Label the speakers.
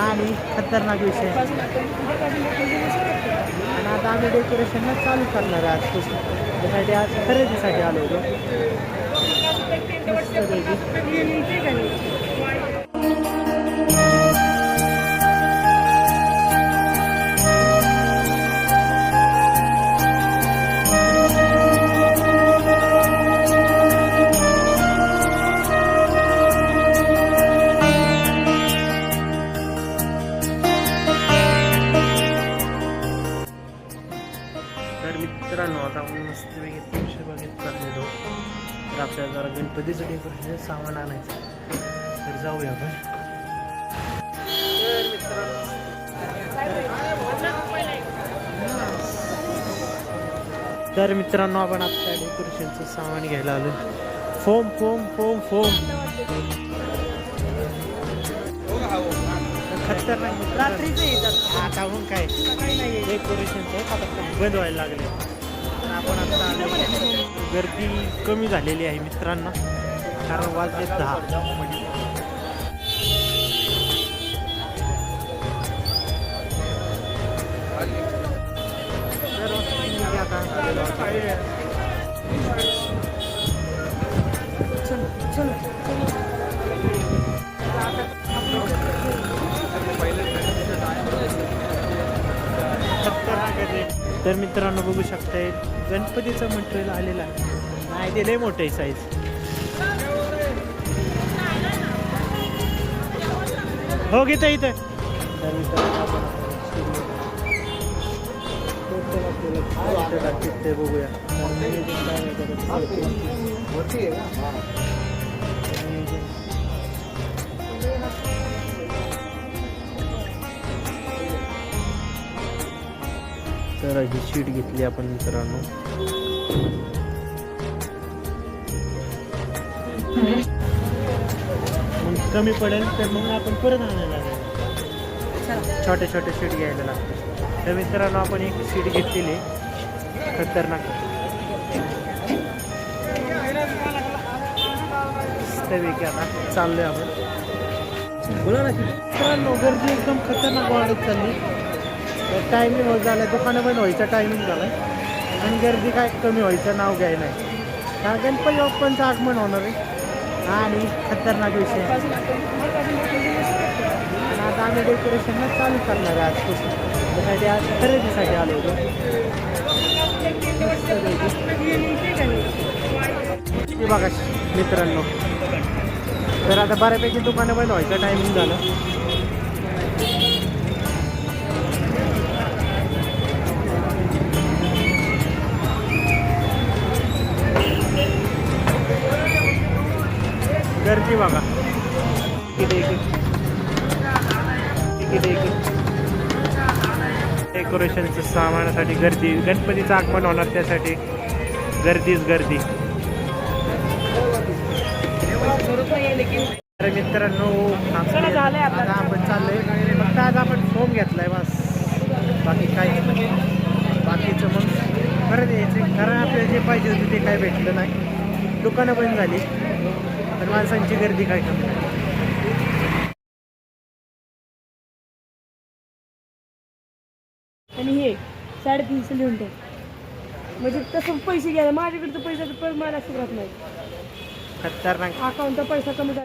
Speaker 1: आणि खतरनाक विषय. आणि आता आम्ही डेकोरेशनला चालू करणार आहे आज त्यासाठी आज खरेदीसाठी आलो होतो. मस्तपैकी तुळशी बागेत चाललेलो तर आपल्याला जरा गणपतीचं डेकोरेशन सामान आणायचं तर जाऊया आपण. तर मित्रांनो तर मित्रांनो आपण आता डेकोरेशनचं सामान घ्यायला आलो फोम फोम फोम फोम. खतरनाक. रात्रीच येतात. आता मग काय? डेकोरेशनचं बंद व्हायला लागले. पण आता गर्दी कमी झालेली आहे मित्रांना. कारण वाजले दहा. तर मी तर मित्रांनो बघू शकताय गणपतीचं मटेरियल आलेलं आहे. नाही ते लय मोठं आहे साईज हो घेतं इथं. तर मित्रांनो आपण ते बघूया नियोजन आहे तर ही शीट घेतली आपण मित्रांनो. मग कमी पडेल तर मग आपण परत आणायला लागेल. छोटे छोटे शीट घ्यायला लागते तर मित्रांनो आपण एक शीट घेतलेली खतरनाक आता चाललोय आपण. बोला ना मित्रांनो गर्दी एकदम खतरनाक वाढत चालली. टायमिंग होत झालं दुकानं बंद व्हायचं टायमिंग झालं आणि गर्दी काय कमी व्हायचं नाव घ्याय नाही. कारण गणपती बाप्पांचं आगमन होणार आहे. आणि खतरनाक विषय. आणि आता आम्ही डेकोरेशनला चालू करणार आहे आजपासून. त्यासाठी आज खरेदीसाठी आलो होतो. बघा मित्रांनो. तर आता बऱ्यापैकी दुकानं बंद व्हायचं टायमिंग झालं. गर्दी बघा. इकडे डेकोरेशनचं सामानासाठी गर्दी. गणपतीचं आगमन होणार त्यासाठी. गर्दीच गर्दी. तर मित्रांनो. आता आपण चाललोय. फक्त आज आपण फोम घेतलाय बस. बाकी नाही. बाकीचं मग परत यायचं कारण आपल्याला जे पाहिजे होते ते काय भेटलं नाही. दुकानं बंद झाली. तर माणसांची गर्दी काय कमी नाही
Speaker 2: आणि हे साडेतीनशे लिहून ठेव. म्हणजे तसं पैसे घ्यायला माझ्याकडे तर पैसा तर मला सुरुवात नाही.
Speaker 1: खतरनाक.
Speaker 2: अकाउंटचा पैसा कमी झाला.